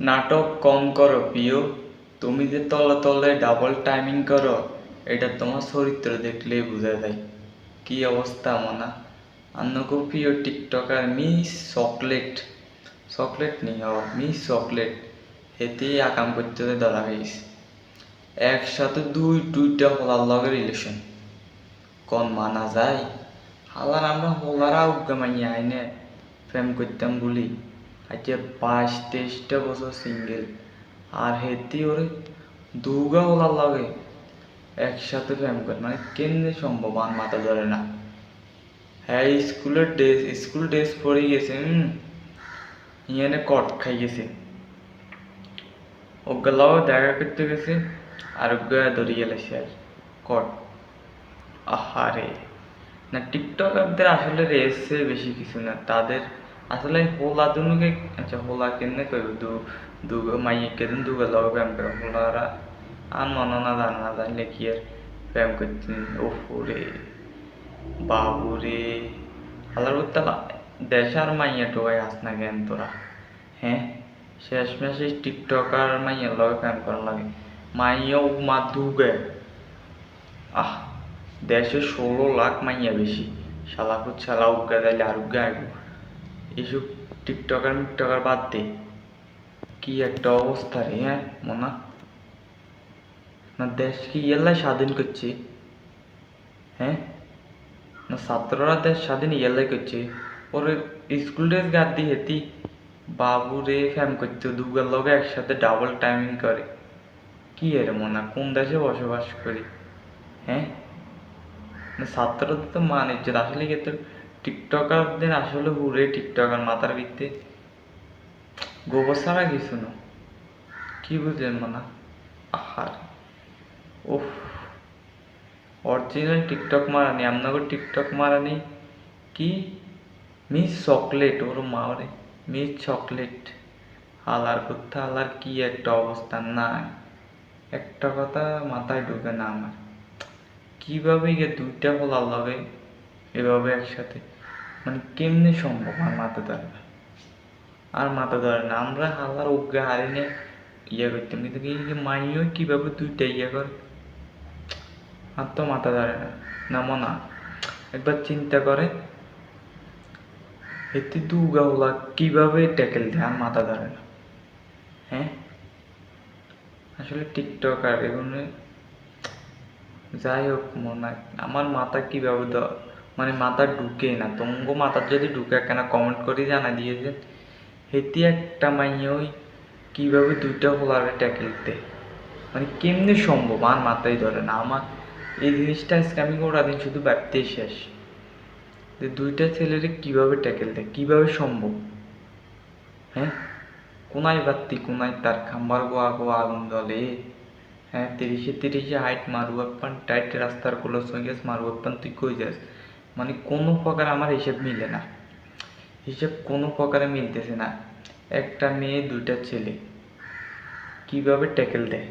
নাটক কম করো প্রিয়। তুমি যে তলে তলে ডাবল টাইমিং করো, এটা তোমার চরিত্র দেখলেই বোঝা যায়। কি অবস্থা, মনা? আন্নকো প্রিয় টিকটকার মিস চকলেট। চকলেট নেই ও মিস চকলেট। হেতেই আকাম করতে ধরা হয়েছে। একসাথে দুই, দুইটা হলার লগে রিলেশন কোন মানা যায়? হালার আমরা হলারা উগ্গা মাইয়া আইনে প্রেম করতাম বলি। আজকে বাইশ তেইশটা বছর সিঙ্গেল আর হেতি ওরে দুগা হলার লাগে একসাথে প্রেম করে। মানে কেমনে সম্ভব? আর মাথা ধরে না। হ্যাঁ স্কুলের ড্রেস, স্কুল ড্রেস পরে গেছে, হুম? ইয়ানে কট খাই গেছে। ওগুলাও দেখা করতে গেছে, আর ওগুলা ধরিয়ে গেছে আর কট। আহারে! না, টিকটকারদের আসলে রেসে বেশি কিছু না। তাদের আসলে হোলা দুনুকে আচ্ছা হোলা কেমনে কইব দু দু মাইয়ে কেদিন দুগে লগে প্রেম করে হোলারা আর মনে না জানে না জানলে কি আর প্রেম করতে ওফরে বাবুরে হালার উত্তালা দেশ আর মাইয়া টোকাই আস না কেন তোরা হ্যাঁ শেষ মেশে টিকটক আর মাইয়া লগে প্রেম করা লাগে মাইয়াও মা দুগে আহ দেশে ষোলো লাখ মাইয়া বেশি শালাকুর ছালা উগা দিলে আর উগা আইব এইসব টিকটকার মিকটকার বাদ দে। কি একটা অবস্থা রে হ্যাঁ মনা? না দেশ কি ইয়াল্লাই স্বাধীন করছে? হ্যাঁ? না ছাত্ররা দেশ স্বাধীন ইয়াল্লাই করছে? ওর স্কুল ড্রেস গাদ দিয়ে হেতি। বাবু রে ফ্যাম করছে দুগার লগে একসাথে ডাবল টাইমিং করে। কি এর মনা, কোন দেশে বসবাস করি? হ্যাঁ? না ছাত্রদের তো মান ইজ্জত, আসলে কি তোর টিকটকারদের আসলে হুরে টিকটকার মাথার ভিত্তে। গোবর ছাড়া কিছু না। কি বুঝলেন মানা? আহার। ওফ অরিজিনাল টিকটক মারানি আপনাকে টিকটক মারানি। কি? মিস চকলেট, ওর মা রে মিস চকলেট। হালার করতে হালার কি একটা অবস্থা? নাই। একটা কথা মাথায় ঢুকে না আমার। কীভাবে গিয়ে দুইটা হলার লগে এভাবে একসাথে। মানে কেমনে সম্ভব? আর মাথা ধরে আর মাথা ধরে না। আমরা হালার অজ্ঞা হারিনে ইয়ে করতাম। কিন্তু মাইও কীভাবে দুইটা ইয়ে করে? আর তো মাথা ধরে না। না। মনা একবার চিন্তা করে। এতে দুগা হলা কীভাবে ট্যাকেল দেয়? আর মাথা ধরে না। হ্যাঁ? আসলে টিকটক আর এগুলো যাই হোক, মনে আমার মাথা কীভাবে দ- মানে মাথা ঢুকে না। তোমাকে মাথার যদি ঢুকে, কেন কমেন্ট করে জানা দিয়েছেন হেতি একটা মাইয়ে ওই কীভাবে দুইটা হোলারে ট্যাকেল দেয় মানে কেমনি সম্ভব? আর মাথায় ধরে না। আমার এই জিনিসটা আজকে আমি ওরা দিন শুধু ভাবতেই শেষ। যে দুইটা ছেলেরে কীভাবে ট্যাকেল দেয়? কীভাবে সম্ভব? হ্যাঁ? কোনায় বাত্তি কোনায় তার খাম্বার গোয়া গোয়া আগুন জ্বলে। হ্যাঁ তিরিশে তিরিশে হাইট মারু আপ্পান টাইট রাস্তার কোলো সঙ্গে মারু আপ্পান তুই কই যাস? মানে কোনো প্রকার আমার হিসেব মিলে না। হিসেব কোনো প্রকারে মিলতেছে না। একটা মেয়ে, দুইটা ছেলে। কীভাবে ট্যাকেল দেয়?